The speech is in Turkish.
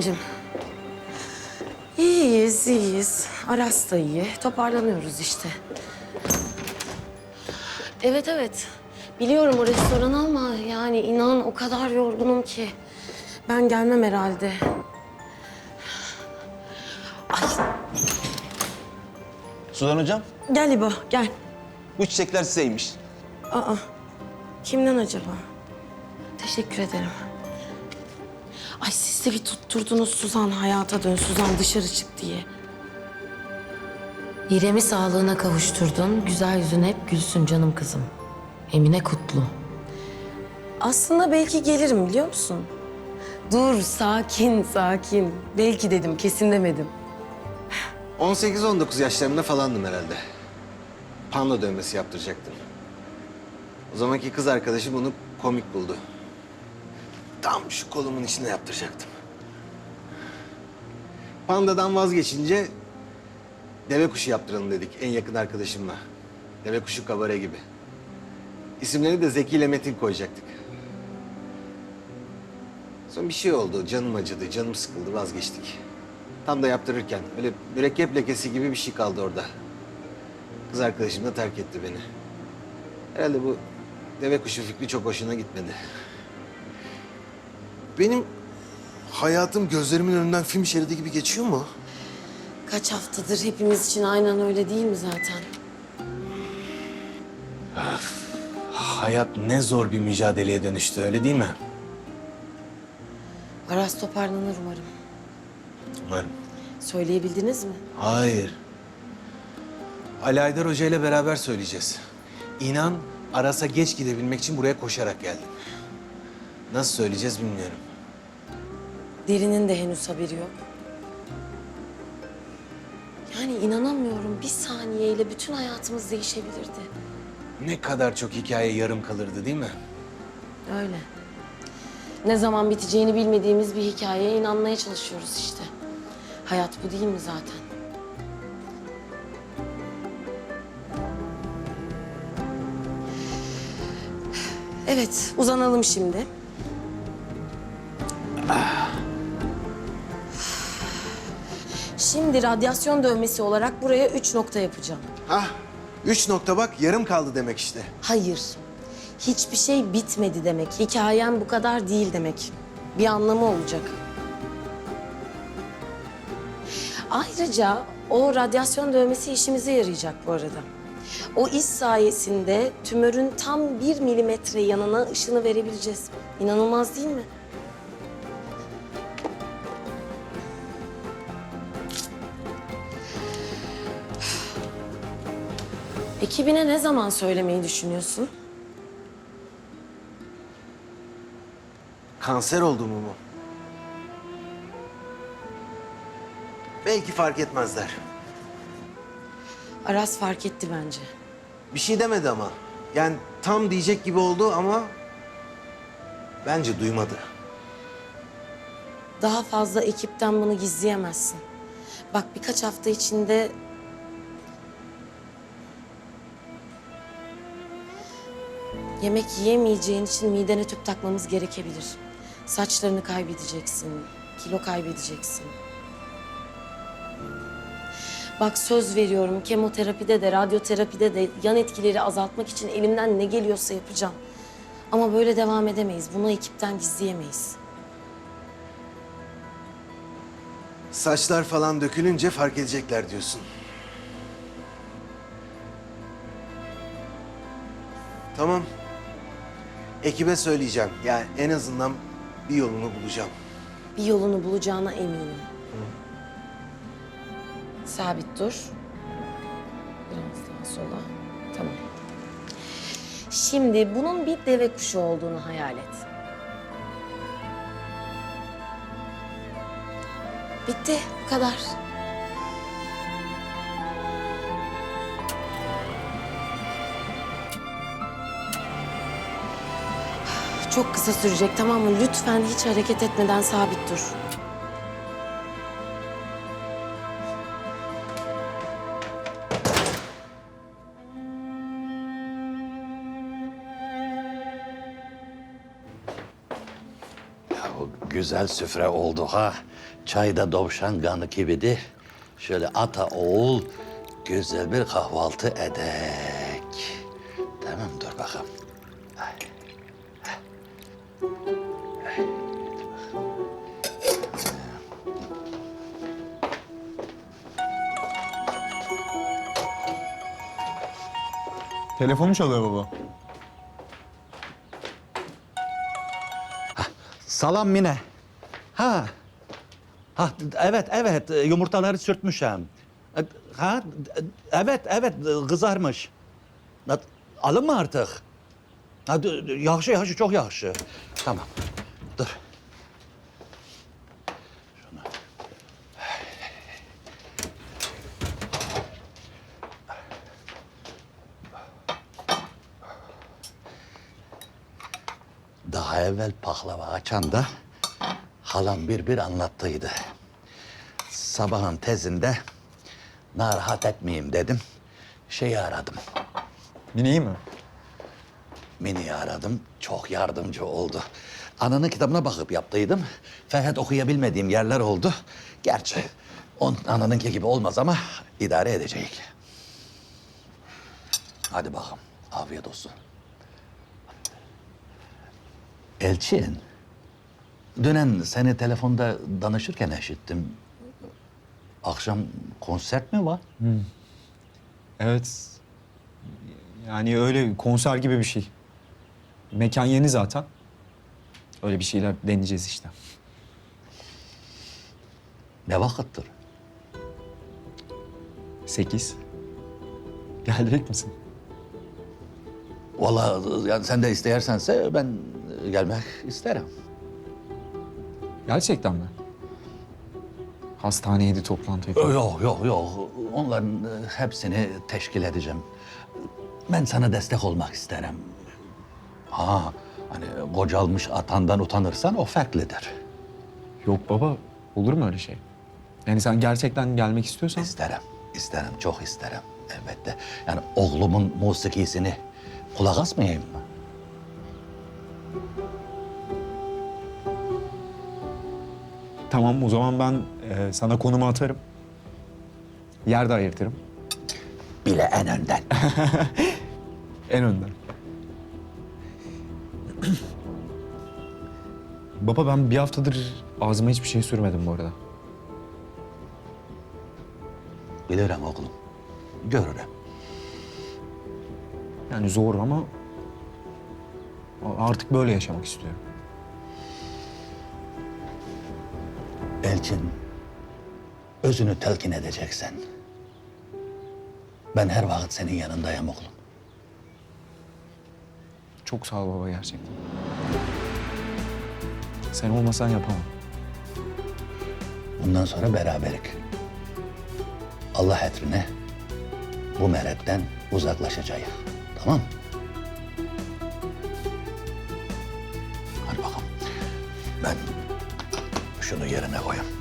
Selin'cim. İyiyiz, iyiyiz. Aras da iyi. Toparlanıyoruz işte. Evet, evet. Biliyorum o restoranı ama yani inan o kadar yorgunum ki. Ben gelmem herhalde. Ay, Sudan hocam, gel İbo, gel. bu çiçekler sizeymiş. Aa, kimden acaba? Teşekkür ederim. Bir tutturdunuz Suzan hayata dön, Suzan dışarı çık diye. İrem'i sağlığına kavuşturdun, güzel yüzün hep gülsün canım kızım. Emine Kutlu. Aslında belki gelirim biliyor musun? Dur, sakin, sakin. Belki dedim, kesin demedim. 18-19 yaşlarında falandım herhalde. Panda dövmesi yaptıracaktım. O zamanki kız arkadaşım bunu komik buldu. Tam şu kolumun içine yaptıracaktım. Pandadan vazgeçince deve kuşu yaptıralım dedik en yakın arkadaşımla. Deve kuşu kabare gibi. İsimleri de Zeki ile Metin koyacaktık. Sonra bir şey oldu, canım acıdı, canım sıkıldı, vazgeçtik. Tam da yaptırırken öyle mürekkep lekesi gibi bir şey kaldı orada. Kız arkadaşım da terk etti beni. Herhalde bu deve kuşu fikri çok hoşuna gitmedi. Benim hayatım gözlerimin önünden film şeridi gibi geçiyor mu? Kaç haftadır hepimiz için aynen öyle değil mi zaten? Hayat ne zor bir mücadeleye dönüştü öyle değil mi? Aras toparlanır umarım. Umarım. Söyleyebildiniz mi? Hayır. Ali Aydar Hoca ile beraber söyleyeceğiz. İnan Aras'a geç gidebilmek için buraya koşarak geldim. Nasıl söyleyeceğiz bilmiyorum. Derinin de henüz haberi yok. Yani inanamıyorum. Bir saniyeyle bütün hayatımız değişebilirdi. Ne kadar çok hikaye yarım kalırdı değil mi? Öyle. Ne zaman biteceğini bilmediğimiz bir hikayeye inanmaya çalışıyoruz işte. Hayat bu değil mi zaten? Evet, uzanalım şimdi. Şimdi radyasyon dövmesi olarak buraya üç nokta yapacağım. Ah, üç nokta bak yarım kaldı demek işte. Hayır. Hiçbir şey bitmedi demek. Hikayem bu kadar değil demek. Bir anlamı olacak. Ayrıca o radyasyon dövmesi işimize yarayacak bu arada. O iz sayesinde tümörün tam bir milimetre yanına ışını verebileceğiz. İnanılmaz değil mi? Ekibine ne zaman söylemeyi düşünüyorsun? Kanser olduğumu mu? Belki fark etmezler. Aras fark etti bence. Bir şey demedi ama. Yani tam diyecek gibi oldu ama... Bence duymadı. Daha fazla ekipten bunu gizleyemezsin. Bak birkaç hafta içinde... Yemek yiyemeyeceğin için midene tüp takmamız gerekebilir. Saçlarını kaybedeceksin, kilo kaybedeceksin. Bak söz veriyorum kemoterapide de, radyoterapide de yan etkileri azaltmak için elimden ne geliyorsa yapacağım. Ama böyle devam edemeyiz. Bunu ekipten gizleyemeyiz. Saçlar falan dökülünce fark edecekler diyorsun. Tamam. Ekibe söyleyeceğim. Yani en azından bir yolunu bulacağım. bir yolunu bulacağına eminim. Sabit dur. Biraz daha sola. Tamam. Şimdi bunun bir deve kuşu olduğunu hayal et. Bitti. Bu kadar. Çok kısa sürecek tamam mı? Lütfen hiç hareket etmeden sabit dur. Güzel süfre oldu ha. Çayda dovşan kanı gibidi. Şöyle ata oğul güzel bir kahvaltı edek. Telefonu çalıyor baba. Salam Mine. Ha. Ha evet evet yumurtaları sürtmüşüm. Ha evet evet kızarmış. Ha, Alın mı artık? Ha, yaxşı yaxşı çok yaxşı. Tamam. Dur. Daha evvel pahlava açan da halam bir bir anlattıydı. Sabahın tezinde narahat etmeyeyim dedim. Şeyi aradım. Mine'yi mi? Mini'yi aradım. Çok yardımcı oldu. Ananın kitabına bakıp yaptıydım. Fakat okuyabilmediğim yerler oldu. Gerçi on ananınki gibi olmaz ama idare edecek. Hadi bakalım. Afiyet olsun. Elçin. Dönen seni telefonda danışırken işittim. Akşam konsert mi var? Evet. Yani öyle konser gibi bir şey. Mekan yeni zaten. Öyle bir şeyler deneyeceğiz işte. Ne vakittir? Sekiz. Gelecek misin? Vallahi yani sen de isteyersense ben gelmek isterim. Gerçekten mi? Hastaneydi toplantı yapıyor. Yok yok yok. Onların e, hepsini teşkil edeceğim. Ben sana destek olmak isterim. Ha hani kocalmış atandan utanırsan o farklıdır. Yok baba, olur mu öyle şey? Yani sen gerçekten gelmek istiyorsan... İsterim, isterim, çok isterim elbette. Yani oğlumun musikisini kulak asmayayım mı? Tamam, o zaman ben e, sana konumu atarım. Yer de ayırtırım. Bile en önden. En önden. Baba ben bir haftadır ağzıma hiçbir şey sürmedim bu arada. Bilirim oğlum. Görürüm. Yani zor ama artık böyle yaşamak istiyorum. Elçin, özünü telkin edeceksen. Ben her vakit senin yanındayım oğlum. Çok sağ ol baba gerçekten. Sen olmasan yapamam. Bundan sonra beraberlik. Allah hatrine bu meretten uzaklaşacağız. Tamam Hadi yet in that way.